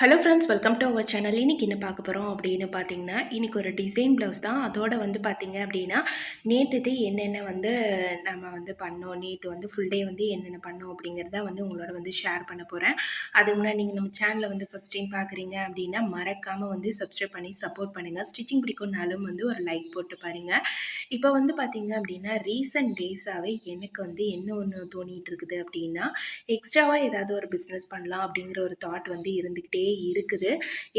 Hello friends welcome to our channel இன்றைக்கி என்ன பார்க்க போகிறோம் அப்படின்னு பார்த்தீங்கன்னா இன்றைக்கி ஒரு டிசைன் ப்ளவுஸ் தான். அதோட வந்து பார்த்தீங்க அப்படின்னா நேற்றுதே என்னென்ன வந்து நம்ம வந்து பண்ணோம் நேற்று வந்து ஃபுல் டே வந்து என்னென்ன பண்ணோம் அப்படிங்கிறத வந்து உங்களோட வந்து ஷேர் பண்ண போகிறேன் அதுக்கு முன்னாடி நீங்கள் நம்ம சேனலை வந்து ஃபஸ்ட் டைம் பார்க்குறீங்க அப்படின்னா மறக்காமல் வந்து சப்ஸ்கிரைப் பண்ணி சப்போர்ட் பண்ணுங்கள் ஸ்டிச்சிங் பிடிக்கும்னாலும் வந்து ஒரு லைக் போட்டு பாருங்கள் இப்போ வந்து பார்த்தீங்க அப்படின்னா ரீசன்ட் டேஸாகவே எனக்கு வந்து என்ன ஒன்று தோணிகிட்டு இருக்குது அப்படின்னா எக்ஸ்ட்ராவாக ஏதாவது ஒரு பிஸ்னஸ் பண்ணலாம் அப்படிங்கிற ஒரு தாட் வந்து இருந்துக்கிட்டே இருக்குது.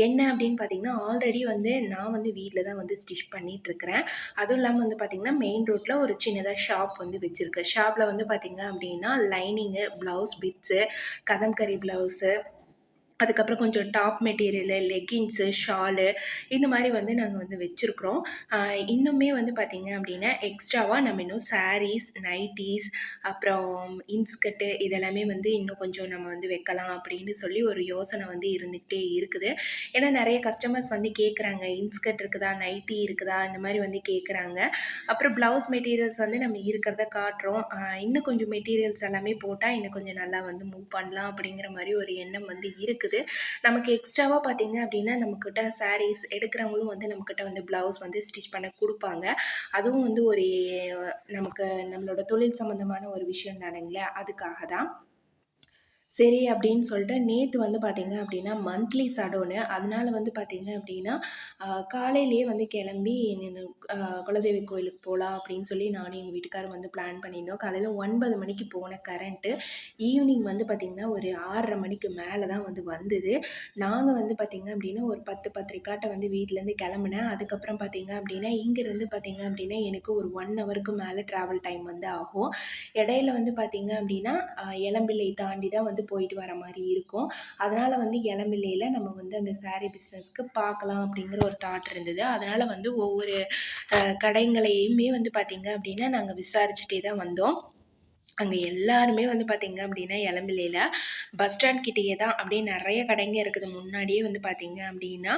என்ன அப்படின்னு பார்த்தீங்கன்னா ஆல்ரெடி வந்து நான் வந்து வீட்டில் தான் வந்து ஸ்டிச் பண்ணிகிட்ருக்கிறேன் அதுவும் இல்லாமல் வந்து பார்த்திங்கன்னா மெயின் ரோட்டில் ஒரு சின்னதாக ஷாப் வந்து வச்சிருக்கு. ஷாப்பில் வந்து பார்த்திங்க அப்படின்னா லைனிங்கு ப்ளவுஸ் பிட்ஸு கதம்கரி ப்ளவுஸு அதுக்கப்புறம் கொஞ்சம் டாப் மெட்டீரியலு லெகின்ஸு ஷாலு இந்த மாதிரி வந்து நாங்கள் வந்து வச்சுருக்குறோம். இன்னுமே வந்து பார்த்திங்க அப்படின்னா எக்ஸ்ட்ராவாக நம்ம இன்னும் சாரீஸ் நைட்டிஸ் அப்புறம் இன்ஸ்கர்ட்டு இதெல்லாமே வந்து இன்னும் கொஞ்சம் நம்ம வந்து வைக்கலாம் அப்படின்னு சொல்லி ஒரு யோசனை வந்து இருந்துக்கிட்டே இருக்குது. ஏன்னா நிறைய கஸ்டமர்ஸ் வந்து கேட்குறாங்க இன்ஸ்கர்ட் இருக்குதா நைட்டி இருக்குதா இந்த மாதிரி வந்து கேட்குறாங்க அப்புறம் ப்ளவுஸ் மெட்டீரியல்ஸ் வந்து நம்ம இருக்கிறத காட்டுறோம். இன்னும் கொஞ்சம் மெட்டீரியல்ஸ் எல்லாமே போட்டால் இன்னும் கொஞ்சம் நல்லா வந்து மூவ் பண்ணலாம் அப்படிங்கிற மாதிரி ஒரு எண்ணம் வந்து இருக்குது. இருக்குது. நமக்கு எக்ஸ்ட்ராவாக பார்த்திங்க அப்படின்னா நம்மக்கிட்ட சாரீஸ் எடுக்கிறவங்களும் வந்து நம்மக்கிட்ட வந்து ப்ளவுஸ் வந்து ஸ்டிச் பண்ண கொடுப்பாங்க. அதுவும் வந்து ஒரு நமக்கு நம்மளோட தொழில் சம்மந்தமான ஒரு விஷயம் தானுங்களே அதுக்காக தான். சரி அப்படின்னு சொல்லிட்டு நேற்று வந்து பார்த்திங்க அப்படின்னா மந்த்லி சடோனு அதனால் வந்து பார்த்திங்க அப்படின்னா காலையிலேயே வந்து கிளம்பி குலதெய்வ கோயிலுக்கு போகலாம் அப்படின்னு சொல்லி நானும் எங்கள் வீட்டுக்காரர் வந்து பிளான் பண்ணியிருந்தோம். காலையில் ஒன்பது மணிக்கு போன கரண்ட்டு ஈவினிங் வந்து பார்த்திங்கன்னா ஒரு ஆறரை மணிக்கு மேலே தான் வந்து வந்தது. நாங்கள் வந்து பார்த்திங்க அப்படின்னா ஒரு பத்து பத்திரிக்காட்டை வந்து வீட்டிலேருந்து கிளம்புனேன். அதுக்கப்புறம் பார்த்திங்க அப்படின்னா இங்கேருந்து பார்த்திங்க அப்படின்னா எனக்கு ஒரு ஒன் ஹவருக்கு மேலே ட்ராவல் டைம் வந்து ஆகும். இடையில வந்து பார்த்திங்க அப்படின்னா இளம்பிள்ளை தாண்டி தான் வந்து வந்து போயிட்டு வர மாதிரி இருக்கும். அதனால் வந்து இளம்பிள்ளையில் நம்ம வந்து அந்த சாரீ பிஸ்னஸ்க்கு பார்க்கலாம் அப்படிங்கிற ஒரு தாட் இருந்தது. அதனால் வந்து ஒவ்வொரு கடைங்களையுமே வந்து பார்த்திங்க அப்படின்னா நாங்கள் விசாரிச்சுட்டே தான் வந்தோம். அங்கே எல்லாருமே வந்து பார்த்திங்க அப்படின்னா இளம்பிள்ளையில் பஸ் ஸ்டாண்ட் கிட்டேயே தான். அப்படியே நிறைய கடைங்க இருக்குது. முன்னாடியே வந்து பார்த்திங்க அப்படின்னா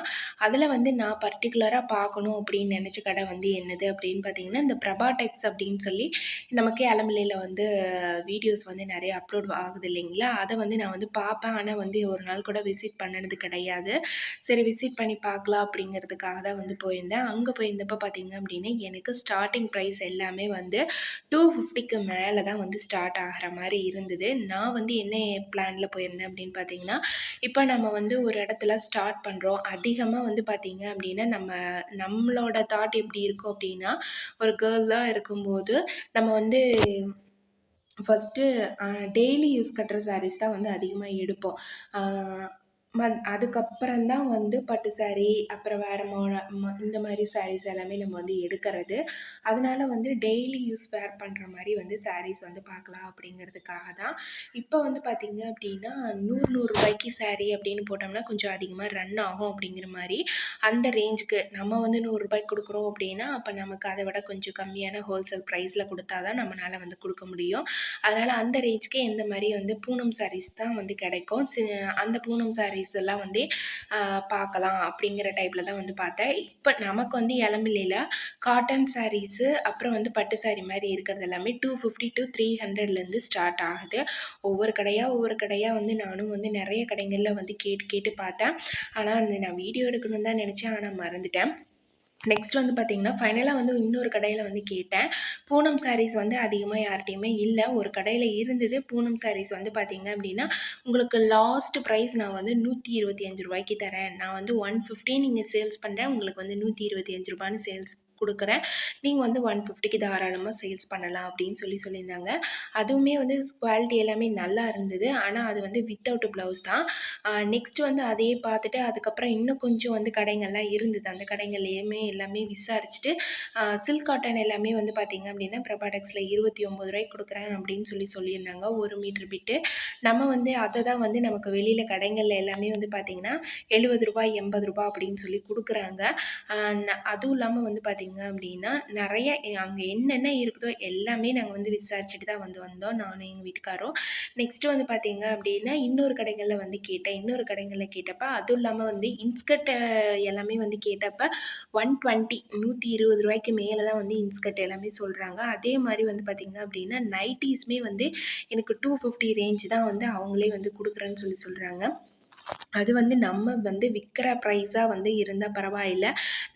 அதில் வந்து நான் பர்டிகுலராக பார்க்கணும் அப்படின்னு நினச்ச கடை வந்து என்னது அப்படின்னு பார்த்தீங்கன்னா இந்த பிரபா டெக்ஸ் அப்படின்னு சொல்லி நமக்கே இளம்பிள்ளையில் வந்து வீடியோஸ் வந்து நிறைய அப்லோட் ஆகுது இல்லைங்களா? அதை வந்து நான் வந்து பார்ப்பேன். ஆனால் வந்து ஒரு நாள் கூட விசிட் பண்ணினது கிடையாது. சரி விசிட் பண்ணி பார்க்கலாம் அப்படிங்கிறதுக்காக தான் வந்து போயிருந்தேன். அங்கே போயிருந்தப்போ பார்த்திங்க அப்படின்னா எனக்கு ஸ்டார்டிங் ப்ரைஸ் எல்லாமே வந்து டூ ஃபிஃப்டிக்கு மேலே தான் வந்து ஸ்டார்ட் ஆகிற மாதிரி இருந்தது. நான் வந்து என்ன பிளானில் போயிருந்தேன் அப்படின்னு பார்த்தீங்கன்னா இப்போ நம்ம வந்து ஒரு இடத்துல ஸ்டார்ட் பண்ணுறோம் அதிகமாக வந்து பார்த்திங்க அப்படின்னா நம்ம நம்மளோட தாட் எப்படி இருக்கும் அப்படின்னா ஒரு கேர்ளாக இருக்கும்போது நம்ம வந்து ஃபஸ்ட்டு டெய்லி யூஸ் கட்டுற சாரீஸ் தான் வந்து அதிகமாக எடுப்போம். மத் அதுக்கப்புறம் தான் வந்து பட்டு சாரீ அப்புறம் வேறு மோ இந்த மாதிரி சாரீஸ் எல்லாமே நம்ம வந்து எடுக்கிறது. அதனால வந்து டெய்லி யூஸ் வேர் பண்ணுற மாதிரி வந்து சாரீஸ் வந்து பார்க்கலாம் அப்படிங்கிறதுக்காக தான். இப்போ வந்து பார்த்திங்க அப்படின்னா நூறு நூறுரூபாய்க்கு சாரீ அப்படின்னு போட்டோம்னா கொஞ்சம் அதிகமாக ரன் ஆகும் அப்படிங்கிற மாதிரி அந்த ரேஞ்சுக்கு நம்ம வந்து நூறுரூபாய்க்கு கொடுக்குறோம் அப்படின்னா அப்போ நமக்கு அதை விட கொஞ்சம் கம்மியான ஹோல்சேல் ப்ரைஸில் கொடுத்தா தான் நம்மளால் வந்து கொடுக்க முடியும். அதனால் அந்த ரேஞ்சுக்கு எந்த மாதிரி வந்து பூனம் சாரீஸ் தான் வந்து கிடைக்கும். அந்த பூனம் சாரீஸ் சாரீஸ் எல்லாம் வந்து பார்க்கலாம் அப்படிங்கிற டைப்பில் தான் வந்து பார்த்தேன். இப்போ நமக்கு வந்து இளம்பிள்ளையில் காட்டன் சாரீஸு அப்புறம் வந்து பட்டு சாரீ மாதிரி இருக்கிறது எல்லாமே டூ ஃபிஃப்டி டு த்ரீ ஹண்ட்ரட்லேருந்து ஸ்டார்ட் ஆகுது. ஒவ்வொரு கடையாக ஒவ்வொரு கடையாக வந்து நானும் வந்து நிறைய கடைகளில் வந்து கேட்டு கேட்டு பார்த்தேன். ஆனால் வந்து நான் வீடியோ எடுக்கணும்னு தான் நினச்சேன். ஆனால் மறந்துட்டேன். நெக்ஸ்ட் வந்து பார்த்திங்கன்னா ஃபைனலாக வந்து இன்னொரு கடையில் வந்து கேட்டேன். பூனம் சாரீஸ் வந்து அதிகமாக யார்கிட்டையுமே இல்லை. ஒரு கடையில் இருந்தது பூனம் சாரீஸ் வந்து பார்த்திங்க அப்படின்னா உங்களுக்கு லாஸ்ட் ப்ரைஸ் நான் வந்து நூற்றி இருபத்தி அஞ்சு ரூபாய்க்கு தரேன். நான் வந்து ஒன் ஃபிஃப்டி நீங்கள் சேல்ஸ் பண்ணுறேன் உங்களுக்கு வந்து நூற்றி இருபத்தி அஞ்சு ரூபான்னு சேல்ஸ் கொடுக்குறேன். நீங்கள் வந்து ஒன் ஃபிஃப்டிக்கு தாராளமாக சேல்ஸ் பண்ணலாம் அப்படின்னு சொல்லி சொல்லியிருந்தாங்க. அதுவுமே வந்து குவாலிட்டி எல்லாமே நல்லா இருந்தது. ஆனால் அது வந்து வித்தவுட் ப்ளவுஸ் தான். நெக்ஸ்ட் வந்து அதையே பார்த்துட்டு அதுக்கப்புறம் இன்னும் கொஞ்சம் வந்து கடைங்கள்லாம் இருந்தது. அந்த கடைங்கள்லையுமே எல்லாமே விசாரிச்சுட்டு சில்க் காட்டன் எல்லாமே வந்து பார்த்திங்க அப்படின்னா ப்ரபாடக்ஸில் இருபத்தி ஒம்பது ரூபாய்க்கு கொடுக்குறேன் அப்படின்னு சொல்லி சொல்லியிருந்தாங்க. ஒரு மீட்ரு பிட்டு நம்ம வந்து அதை தான் வந்து நமக்கு வெளியில் கடைங்களில் எல்லாமே வந்து பார்த்திங்கன்னா எழுபது ரூபாய் எண்பது ரூபாய் அப்படின்னு சொல்லி கொடுக்குறாங்க. அதுவும் இல்லாமல் வந்து பார்த்திங்க பார்த்தீங்க அப்படின்னா நிறைய அங்கே என்னென்ன இருக்குதோ எல்லாமே நாங்கள் வந்து விசாரிச்சுட்டு தான் வந்து வந்தோம் நானும் எங்கள் வீட்டுக்காரும். நெக்ஸ்ட்டு வந்து பார்த்தீங்க அப்படின்னா இன்னொரு கடைகளில் வந்து கேட்டேன். இன்னொரு கடைகளில் கேட்டப்போ அதுவும் இல்லாமல் வந்து இன்ஸ்கர்ட் எல்லாமே வந்து கேட்டப்ப ஒன் டுவெண்ட்டி நூற்றி இருபது ரூபாய்க்கு மேலே தான் வந்து இன்ஸ்கர்ட் எல்லாமே சொல்கிறாங்க அதே மாதிரி வந்து பார்த்திங்க அப்படின்னா நைட்டிஸுமே வந்து எனக்கு டூ ஃபிஃப்டி ரேஞ்ச் தான் வந்து அவங்களே வந்து கொடுக்குறேன்னு சொல்லி சொல்கிறாங்க அது வந்து நம்ம வந்து விற்கிற ப்ரைஸாக வந்து இருந்தால் பரவாயில்ல.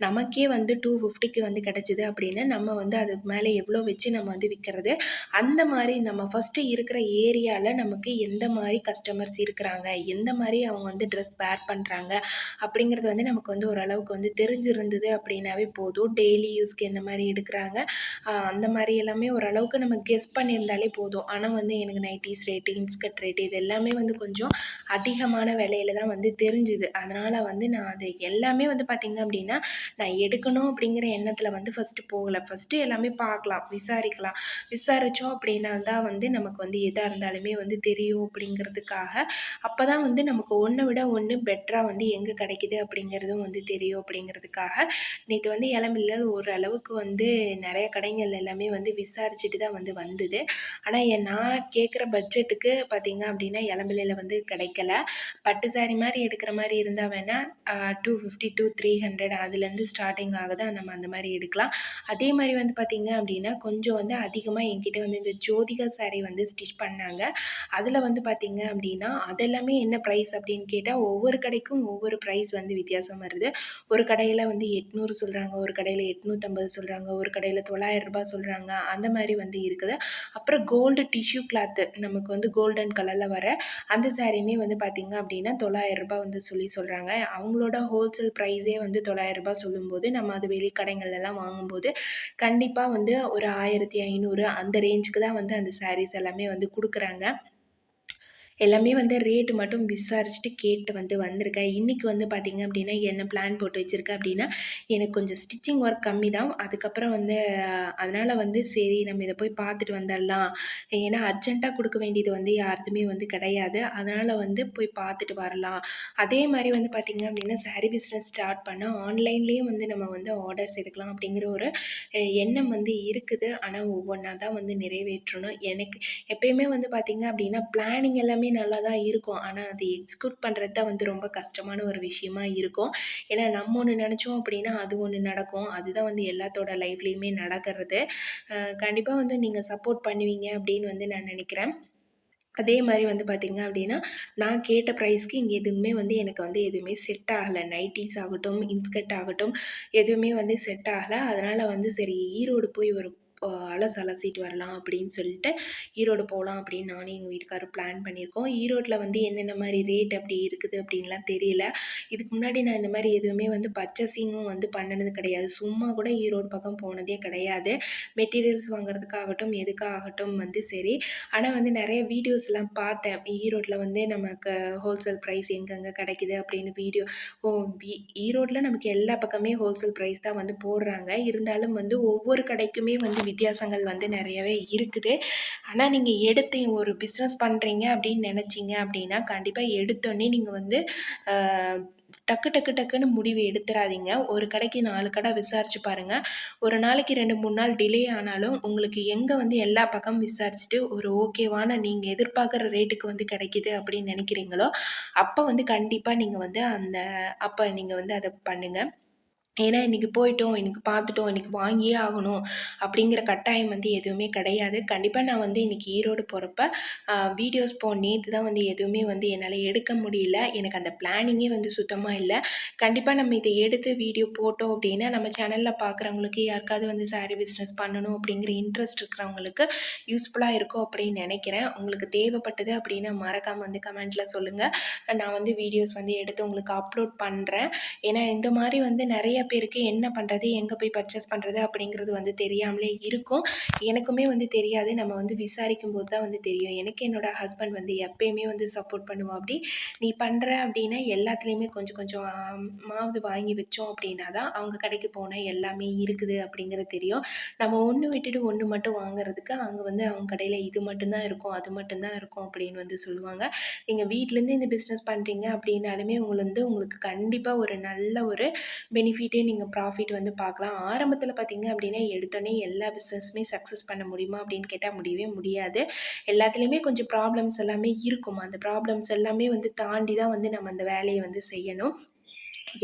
நமக்கே வந்து டூ ஃபிஃப்டிக்கு வந்து கிடச்சிது அப்படின்னா நம்ம வந்து அதுக்கு மேலே எவ்வளோ வச்சு நம்ம வந்து விற்கிறது அந்த மாதிரி நம்ம ஃபஸ்ட்டு இருக்கிற ஏரியாவில் நமக்கு எந்த மாதிரி கஸ்டமர்ஸ் இருக்கிறாங்க? எந்த மாதிரி அவங்க வந்து ட்ரெஸ் வேர் பண்ணுறாங்க அப்படிங்கிறது வந்து நமக்கு வந்து ஓரளவுக்கு வந்து தெரிஞ்சிருந்தது அப்படின்னாவே போதும். டெய்லி யூஸ்க்கு எந்த மாதிரி எடுக்கிறாங்க? அந்த மாதிரி எல்லாமே ஓரளவுக்கு நம்ம கெஸ் பண்ணியிருந்தாலே போதும். ஆனால் வந்து எனக்கு நைட்டிஸ் ரேட்டு இன்ஸ்கர்ட் ரேட்டு இது எல்லாமே வந்து கொஞ்சம் அதிகமான விலையில தான் வந்து தெரிஞ்சுது. அதனால் வந்து நான் அது எல்லாமே வந்து பார்த்திங்க அப்படின்னா நான் எடுக்கணும் அப்படிங்கிற எண்ணத்தில் வந்து ஃபஸ்ட்டு போகலை. ஃபஸ்ட்டு எல்லாமே பார்க்கலாம் விசாரிக்கலாம். விசாரித்தோம் அப்படின்னா தான் வந்து நமக்கு வந்து எதாக இருந்தாலுமே வந்து தெரியும் அப்படிங்கிறதுக்காக அப்போ தான் வந்து நமக்கு ஒன்றை விட ஒன்று பெட்டராக வந்து எங்கே கிடைக்கிது அப்படிங்கிறதும் வந்து தெரியும் அப்படிங்கிறதுக்காக நேற்று வந்து இளம்பிள்ளல் ஓரளவுக்கு வந்து நிறைய கடைகள் எல்லாமே வந்து விசாரிச்சுட்டு தான் வந்து வந்தது. ஆனால் நான் கேட்குற பட்ஜெட்டுக்கு பார்த்திங்க அப்படின்னா இளம்பிள்ளையில் வந்து கிடைக்கல. பட்டு சாரி மாதிரி எடுக்கிற மாதிரி இருந்தால் வேணால் two fifty two three hundred அதுலேருந்து ஸ்டார்டிங் ஆகுது நம்ம அந்த மாதிரி எடுக்கலாம். அதே மாதிரி வந்து பார்த்திங்க அப்படின்னா கொஞ்சம் வந்து அதிகமாக என்கிட்ட வந்து இந்த ஜோதிகா சாரீ வந்து ஸ்டிச் பண்ணாங்க. அதில் வந்து பார்த்திங்க அப்படின்னா அதெல்லாமே என்ன ப்ரைஸ் அப்படின்னு கேட்டால் ஒவ்வொரு கடைக்கும் ஒவ்வொரு ப்ரைஸ் வந்து வித்தியாசம் வருது. ஒரு கடையில் வந்து எட்நூறு சொல்கிறாங்க ஒரு கடையில் எட்நூற்றம்பது சொல்கிறாங்க ஒரு கடையில் தொள்ளாயிரம் ரூபாய் சொல்கிறாங்க அந்த மாதிரி வந்து இருக்குது. அப்புறம் கோல்டு டிஷ்யூ கிளாத்து நமக்கு வந்து கோல்டன் கலரில் வர அந்த சாரியுமே வந்து பார்த்திங்க அப்படின்னா தொள்ளாயிரம் ரூபாய் வந்து சொல்லி சொல்கிறாங்க அவங்களோட ஹோல்சேல் ப்ரைஸே வந்து தொள்ளாயிரரூபா சொல்லும்போது நம்ம அது வெளிக்கடைங்கள்லாம் வாங்கும்போது கண்டிப்பாக வந்து ஒரு ஆயிரத்தி ஐநூறு அந்த ரேஞ்சுக்கு தான் வந்து அந்த சாரீஸ் எல்லாமே வந்து கொடுக்குறாங்க. எல்லாமே வந்து ரேட்டு மட்டும் விசாரிச்சுட்டு கேட்டு வந்து வந்திருக்கேன் இன்றைக்கி வந்து பார்த்திங்க அப்படின்னா என்ன பிளான் போட்டு வச்சுருக்கேன் அப்படின்னா எனக்கு கொஞ்சம் ஸ்டிச்சிங் ஒர்க் கம்மி தான். அதுக்கப்புறம் வந்து அதனால் வந்து சரி நம்ம இதை போய் பார்த்துட்டு வந்துடலாம். ஏன்னா அர்ஜெண்ட்டாக கொடுக்க வேண்டியது வந்து யாருக்குமே வந்து கிடையாது. அதனால் வந்து போய் பார்த்துட்டு வரலாம். அதே மாதிரி வந்து பார்த்திங்க அப்படின்னா சாரீ பிஸ்னஸ் ஸ்டார்ட் பண்ணால் ஆன்லைன்லேயும் வந்து நம்ம வந்து ஆர்டர்ஸ் எடுக்கலாம் அப்படிங்கிற ஒரு எண்ணம் வந்து இருக்குது. ஆனால் ஒவ்வொன்றா தான் வந்து நிறைவேற்றணும். எனக்கு எப்பயுமே வந்து பார்த்திங்க அப்படின்னா பிளானிங் எல்லாமே எல்லாமே நல்லா தான் இருக்கும். ஆனால் அது எக்ஸிக்யூட் பண்ணுறது தான் வந்து ரொம்ப கஷ்டமான ஒரு விஷயமா இருக்கும். ஏன்னா நம்ம ஒன்று நினச்சோம் அப்படின்னா அது ஒன்று நடக்கும். அதுதான் வந்து எல்லாத்தோட லைஃப்லேயுமே நடக்கிறது. கண்டிப்பாக வந்து நீங்கள் சப்போர்ட் பண்ணுவீங்க அப்படின்னு வந்து நான் நினைக்கிறேன். அதே மாதிரி வந்து பார்த்திங்க அப்படின்னா நான் கேட்ட ப்ரைஸ்க்கு இங்கே எதுவுமே வந்து எனக்கு வந்து எதுவுமே செட் ஆகலை. நைட்டிஸ் ஆகட்டும் இன்ஸ்கர்ட் ஆகட்டும் எதுவுமே வந்து செட் ஆகலை. அதனால் வந்து சரி ஈரோடு போய் ஒரு அலசு அலசிட்டு வரலாம் அப்படின்னு சொல்லிட்டு ஈரோடு போகலாம் அப்படின்னு நானும் எங்கள் வீட்டுக்காரர் பிளான் பண்ணியிருக்கோம். ஈரோட்டில் வந்து என்னென்ன மாதிரி ரேட் அப்படி இருக்குது அப்படின்லாம் தெரியல. இதுக்கு முன்னாடி நான் இந்த மாதிரி எதுவுமே வந்து பர்ச்சேசிங்கும் வந்து பண்ணினது கிடையாது. சும்மா கூட ஈரோடு பக்கம் போனதே கிடையாது. மெட்டீரியல்ஸ் வாங்குறதுக்காகட்டும் எதுக்காகட்டும் வந்து சரி. ஆனால் வந்து நிறைய வீடியோஸ்லாம் பார்த்தேன். ஈரோட்டில் வந்து நமக்கு ஹோல்சேல் ப்ரைஸ் எங்கெங்கே கிடைக்குது அப்படின்னு வீடியோ ஓ ஈரோட்டில் நமக்கு எல்லா பக்கமே ஹோல்சேல் ப்ரைஸ் தான் வந்து போடுறாங்க. இருந்தாலும் வந்து ஒவ்வொரு கடைக்குமே வந்து வித்தியாசங்கள் வந்து நிறையவே இருக்குது. ஆனால் நீங்கள் எடுத்து ஒரு பிஸ்னஸ் பண்ணுறீங்க அப்படின்னு நினச்சிங்க அப்படின்னா கண்டிப்பாக எடுத்தோடனே நீங்கள் வந்து டக்கு டக்கு டக்குன்னு முடிவு எடுத்துடாதீங்க ஒரு கடைக்கு நாலு கடை விசாரிச்சு பாருங்கள் ஒரு நாளைக்கு ரெண்டு மூணு நாள் டிலே ஆனாலும் உங்களுக்கு எங்கே வந்து எல்லா பக்கமும் விசாரிச்சுட்டு ஒரு ஓகேவான நீங்கள் எதிர்பார்க்குற ரேட்டுக்கு வந்து கிடைக்கிது அப்படின்னு நினைக்கிறீங்களோ அப்போ வந்து கண்டிப்பாக நீங்கள் வந்து அந்த அப்போ நீங்கள் வந்து அதை பண்ணுங்கள் ஏன்னா இன்றைக்கி போயிட்டோம் இன்றைக்கி பார்த்துட்டோம் இன்றைக்கி வாங்கியே ஆகணும் அப்படிங்கிற கட்டாயம் வந்து எதுவுமே கிடையாது. கண்டிப்பாக நான் வந்து இன்றைக்கி ஈரோடு போகிறப்ப வீடியோஸ் போ நேற்று தான் வந்து எதுவுமே வந்து என்னால் எடுக்க முடியல. எனக்கு அந்த பிளானிங்கே வந்து சுத்தமாக இல்லை. கண்டிப்பாக நம்ம இதை எடுத்து வீடியோ போட்டோம் அப்படின்னா நம்ம சேனலில் பார்க்குறவங்களுக்கு யாருக்காவது வந்து சாரீ பிஸ்னஸ் பண்ணணும் அப்படிங்கிற இன்ட்ரெஸ்ட் இருக்கிறவங்களுக்கு யூஸ்ஃபுல்லாக இருக்கும் அப்படின்னு நினைக்கிறேன். உங்களுக்கு தேவைப்பட்டது அப்படின்னா மறக்காமல் வந்து கமெண்ட்டில் சொல்லுங்கள் நான் வந்து வீடியோஸ் வந்து எடுத்து உங்களுக்கு அப்லோட் பண்ணுறேன் ஏன்னா இந்த மாதிரி வந்து நிறைய பேருக்கு என்ன பண்ணுறது எங்கே போய் பர்ச்சேஸ் பண்ணுறது அப்படிங்கிறது வந்து தெரியாமலே இருக்கும். எனக்குமே வந்து தெரியாது. நம்ம வந்து விசாரிக்கும் போது தான் வந்து தெரியும். எனக்கு என்னோடய ஹஸ்பண்ட் வந்து எப்பயுமே வந்து சப்போர்ட் பண்ணுவோம் அப்படி நீ பண்ணுற அப்படின்னா எல்லாத்துலேயுமே கொஞ்சம் கொஞ்சம் மாவது வாங்கி வச்சோம் அப்படின்னா தான் அவங்க கடைக்கு போனால் எல்லாமே இருக்குது அப்படிங்கிறது தெரியும். நம்ம ஒன்று விட்டுட்டு ஒன்று மட்டும் வாங்குறதுக்கு அங்கே வந்து அவங்க கடையில் இது மட்டும்தான் இருக்கும் அது மட்டும்தான் இருக்கும் அப்படின்னு வந்து சொல்லுவாங்க. நீங்கள் வீட்டிலேருந்து இந்த பிஸ்னஸ் பண்ணுறீங்க அப்படின்னாலுமே உங்களுக்கு வந்து உங்களுக்கு கண்டிப்பாக ஒரு நல்ல ஒரு பெனிஃபிட் வச்சுக்கிட்டே நீங்கள் ப்ராஃபிட் வந்து பார்க்கலாம். ஆரம்பத்தில் பார்த்தீங்க அப்படின்னா எடுத்தோடனே எல்லா பிஸ்னஸுமே சக்ஸஸ் பண்ண முடியுமா அப்படின்னு கேட்டால் முடியவே முடியாது. எல்லாத்துலேயுமே கொஞ்சம் ப்ராப்ளம்ஸ் எல்லாமே இருக்கும். அந்த ப்ராப்ளம்ஸ் எல்லாமே வந்து தாண்டி தான் வந்து நம்ம அந்த வேலையை வந்து செய்யணும்.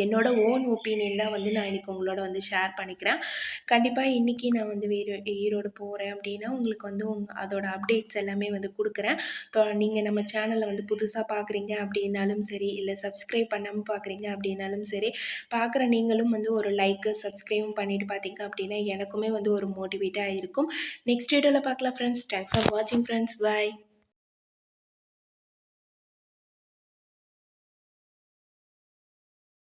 என்னோட ஓன் ஒப்பீனியன் தான் வந்து நான் இன்றைக்கி உங்களோட வந்து ஷேர் பண்ணிக்கிறேன். கண்டிப்பாக இன்றைக்கி நான் வந்து வீரோ ஈரோடு போகிறேன் அப்படின்னா உங்களுக்கு வந்து உங் அதோட அப்டேட்ஸ் எல்லாமே வந்து கொடுக்குறேன். நீங்கள் நம்ம சேனலை வந்து புதுசாக பார்க்குறீங்க அப்படின்னாலும் சரி இல்லை சப்ஸ்கிரைப் பண்ணாமல் பார்க்குறீங்க அப்படின்னாலும் சரி பார்க்குற நீங்களும் வந்து ஒரு லைக்கு சப்ஸ்கிரைபும் பண்ணிவிட்டு பார்த்தீங்க அப்படின்னா எனக்குமே வந்து ஒரு மோட்டிவேட்டாக இருக்கும். நெக்ஸ்ட் வீடியோவில் பார்க்கலாம் ஃப்ரெண்ட்ஸ் தேங்க்ஸ் ஃபார் வாட்சிங் ஃப்ரெண்ட்ஸ் பாய்